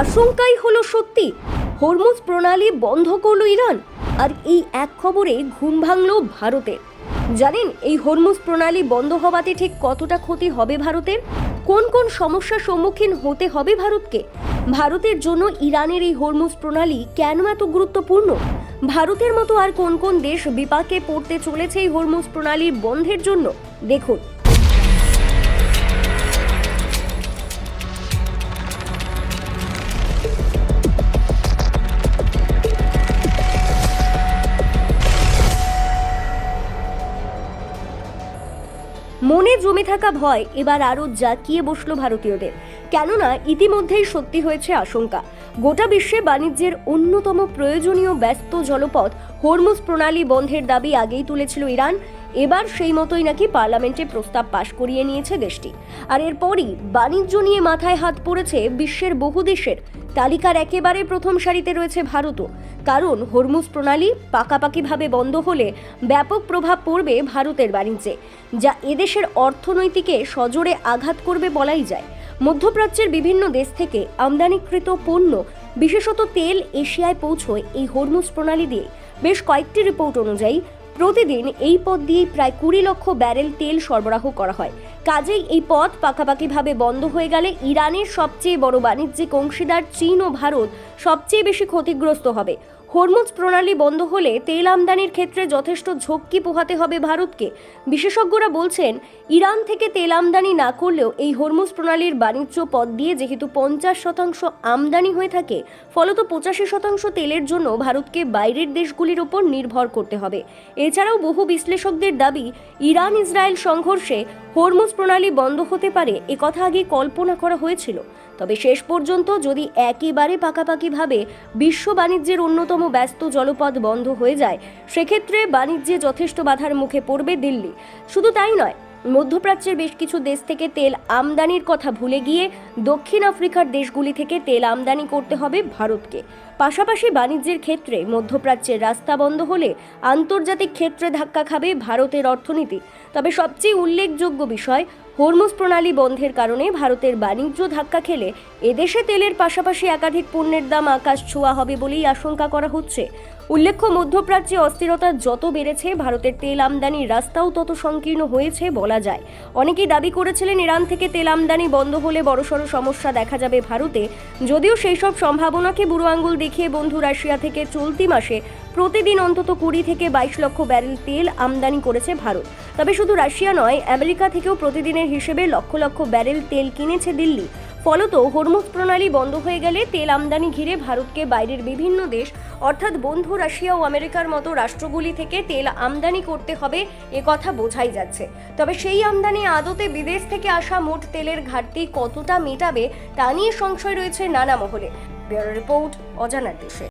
আশঙ্কাই হলো সত্যি। হরমুজ প্রণালী বন্ধ করল ইরান, আর এই এক খবরে ঘুম ভাঙল ভারতের জানেন, এই হরমুজ প্রণালী বন্ধ হওয়াতে ঠিক কতটা ক্ষতি হবে ভারতের? কোন কোন সমস্যার সম্মুখীন হতে হবে ভারতকে? ভারতের জন্য ইরানের এই হরমুজ প্রণালী কেন এত গুরুত্বপূর্ণ? ভারতের মতো আর কোন কোন দেশ বিপাকে পড়তে চলেছে এই হরমুজ প্রণালীর বন্ধের জন্য? দেখুন। মনে জমে থাকা ভয়, এবার আরও জাকিয়ে বসল ভারতীয়দের। কেননা ইতিমধ্যেই সত্যি হয়েছে আশঙ্কা। গোটা বিশ্বে বাণিজ্যের অন্যতম প্রয়োজনীয় ব্যস্ত জলপথ, হরমুজ প্রণালী বন্ধের দাবি আগেই তুলেছিল ইরান। এবার সেই মতোই নাকি পার্লামেন্টে প্রস্তাব পাশ করিয়ে নিয়েছে দেশটি। আর এরপরই বাণিজ্য নিয়ে মাথায় হাত পড়েছে বিশ্বের বহু দেশের। তালিকার একেবারে প্রথম সারিতে রয়েছে ভারতও। কারণ হরমুজ প্রণালী পাকাপাকিভাবে বন্ধ হলে ব্যাপক প্রভাব পড়বে ভারতের বাণিজ্যে, যা এদেশের অর্থনৈতিকে সজোরে আঘাত করবে বলাই যায়। মধ্যপ্রাচ্যের বিভিন্ন দেশ থেকে আমদানিকৃত পণ্য, বিশেষত তেল, এশিয়ায় পৌঁছয় এই হরমুজ প্রণালী দিয়ে। বেশ কয়েকটি রিপোর্ট অনুযায়ী প্রতিদিন এই পথ দিয়েই প্রায় কুড়ি লক্ষ ব্যারেল তেল সরবরাহ করা হয়। কাজেই এই পথ পাকাপাকিভাবে বন্ধ হয়ে গেলে ইরানের সবচেয়ে বড় বাণিজ্যিক অংশীদার চীন ও ভারত সবচেয়ে বেশি ক্ষতিগ্রস্ত হবে। হরমুজ প্রণালী বন্ধ হলে তেল আমদানির ক্ষেত্রে যথেষ্ট ঝক্কি পোহাতে হবে ভারতকে। বিশেষজ্ঞরা বলছেন, ইরান থেকে তেল আমদানি না করলেও এই হরমুজ প্রণালীর বাণিজ্য পথ দিয়ে যেহেতু পঞ্চাশ শতাংশ আমদানি হয়ে থাকে, ফলত পঁচাশি শতাংশ তেলের জন্য ভারতকে বাইরের দেশগুলির ওপর নির্ভর করতে হবে। এছাড়াও বহু বিশ্লেষকদের দাবি ইরান ইসরায়েল সংঘর্ষে হরমুজ প্রণালী বন্ধ হতে পারে একথা আগে কল্পনা করা হয়েছিল। তবে শেষ পর্যন্ত যদি একেবারে পাকাপাকিভাবে বিশ্ব বাণিজ্যের অন্যতম ব্যস্ত জলপথ বন্ধ হয়ে যায়, সেক্ষেত্রে বাণিজ্যে যথেষ্ট বাধার মুখে পড়বে দিল্লি। শুধু তাই নয় মধ্যপ্রাচ্যের বেশ কিছু দেশ থেকে তেল আমদানির কথা ভুলে গিয়ে দক্ষিণ আফ্রিকার দেশগুলি থেকে তেল আমদানি করতে হবে ভারতকে। পাশাপাশি বাণিজ্যের ক্ষেত্রে মধ্যপ্রাচ্যের রাস্তা বন্ধ হলে আন্তর্জাতিক ক্ষেত্রে ধাক্কা খাবে ভারতের অর্থনীতি। তবে সবচেয়ে উল্লেখযোগ্য বিষয়, হরমুজ প্রণালী বন্ধের কারণে ভারতের বাণিজ্য ধাক্কা খেলে এদেশে তেলের পাশাপাশি একাধিক পণ্যের দাম আকাশ ছোঁয়া হবে বলেই আশঙ্কা করা হচ্ছে। উল্লেখ্য, মধ্যপ্রাচ্যে অস্থিরতা যত বেড়েছে, ভারতের তেল আমদানির রাস্তাও তত সংকীর্ণ হয়েছে বলা যায়। অনেকেই দাবি করেছিলেন, ইরান থেকে তেল আমদানি বন্ধ হলে বড়সড় সমস্যা দেখা যাবে ভারতে। যদিও সেই সব সম্ভাবনাকে বুড়ো আঙ্গুল দেখিয়ে বন্ধু রাশিয়া থেকে চলতি মাসে প্রতিদিন অন্তত কুড়ি থেকে বাইশ লক্ষ ব্যারেল তেল আমদানি করেছে ভারত। তবে শুধু রাশিয়া নয়, আমেরিকা থেকেও প্রতিদিনের হিসেবে লক্ষ লক্ষ ব্যারেল তেল কিনেছে দিল্লি। ফলত হরমুজ প্রণালী বন্ধ হয়ে গেলে তেল আমদানি ঘিরে ভারতকে বাইরের বিভিন্ন দেশ, অর্থাৎ বন্ধু রাশিয়া ও আমেরিকার মতো রাষ্ট্রগুলি থেকে তেল আমদানি করতে হবে এ কথা বোঝাই যাচ্ছে। তবে সেই আমদানি আদতে বিদেশ থেকে আসা মোট তেলের ঘাটতি কতটা মেটাবে তা নিয়ে সংশয় রয়েছে নানা মহলে। ব্যুরো রিপোর্ট অজানার দেশে।